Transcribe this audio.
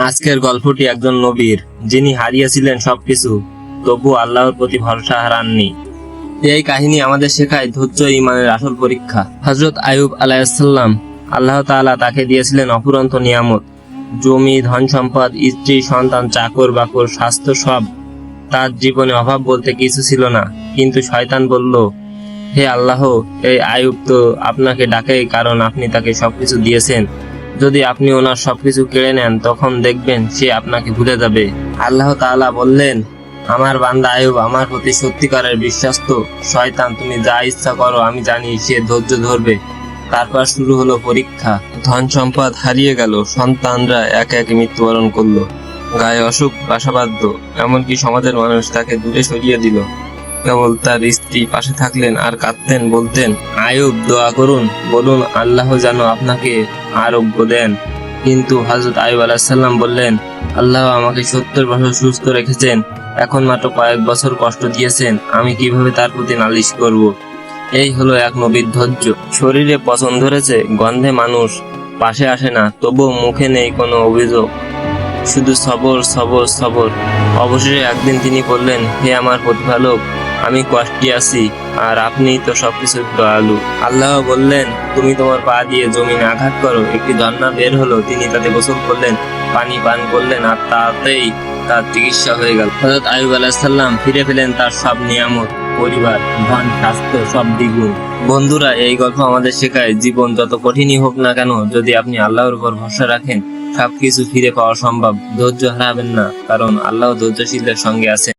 আজকের গল্পটি একজন নবীর, যিনি হারিয়েছিলেন সবকিছু, তবু আল্লাহর প্রতি ভরসা হারাননি। এই কাহিনী আমাদের শেখায় ধৈর্য ইমানের আসল পরীক্ষা। হজরত আয়ুব আলাইসাল্লাম আল্লাহ তাআলা তাকে দিয়েছিলেন অফুরন্ত নিয়ামত। জমি, ধন সম্পদ, স্ত্রী, সন্তান, চাকর, বাকর, স্বাস্থ্য সব তার জীবনে অভাব বলতে কিছু ছিল না। কিন্তু শয়তান বলল, হে আল্লাহ, এই আয়ুব তো আপনাকে ডাকে কারণ আপনি তাকে সবকিছু দিয়েছেন। যদি আপনি ওনার সবকিছু কেড়ে নেন, তখন দেখবেন সে আপনাকে ভুলে যাবে। আল্লাহ তাআলা বললেন, আমার বান্দা আয়ুব, আমার প্রতি সত্যিকারের বিশ্বাস্ত। শয়তান, তুমি যা ইচ্ছা করো, আমি জানি সে ধৈর্য ধরবে। তারপর শুরু হলো পরীক্ষা। ধন সম্পদ হারিয়ে গেল, সন্তানরা একে একে মৃত্যুবরণ করল। গায়ে অসুখ বাসাবাধ্য এমনকি সমাজের মানুষ তাকে দূরে সরিয়ে দিল। কেবল তার স্ত্রী পাশে থাকলেন আর কাঁদতেন, বলতেন, আয়ুব, দোয়া করুন, বলুন আল্লাহ যেন আপনাকে আরোগ্য দেন। কিন্তু হজরত আয়ুব আলাহিসাল্লাম বললেন, আল্লাহ আমাকে সত্তর বছর সুস্থ রেখেছেন, এখন মাত্র কয়েক বছর কষ্ট দিয়েছেন, আমি কীভাবে তার প্রতি নালিশ করব? এই হলো এক নবীর ধৈর্য। শরীরে পছন্দ ধরেছে, গন্ধে মানুষ পাশে আসে না, তবুও মুখে নেই কোনো অভিযোগ। শুধু সবর সবর সবর। অবশেষে একদিন তিনি বললেন, হে আমার প্রতিপালক আমি কষ্টে আছি, আর আপনি তো সবকিছু দয়ালু। আল্লাহ বললেন, তুমি তোমার পা দিয়ে জমিনে আঘাত করো, একটি ঝর্ণা বের হলো। তিনি তাতে গোসল করলেন, পানি পান করলেন, আর তাতেই তার চিকিৎসা হয়ে গেল। হজরত আয়ুব আলাহিসাল্লাম ফিরে পেলেন তার সব নিয়ামত, পরিবার, ধন, স্বাস্থ্য সব দ্বিগুণ। বন্ধুরা, এই গল্প আমাদের শেখায়, জীবন যত কঠিনই হোক না কেন, যদি আপনি আল্লাহর উপর ভরসা রাখেন, সবকিছু ফিরে পাওয়া সম্ভব। ধৈর্য হারাবেন না, কারণ আল্লাহ ধৈর্যশীলদের সঙ্গে আছে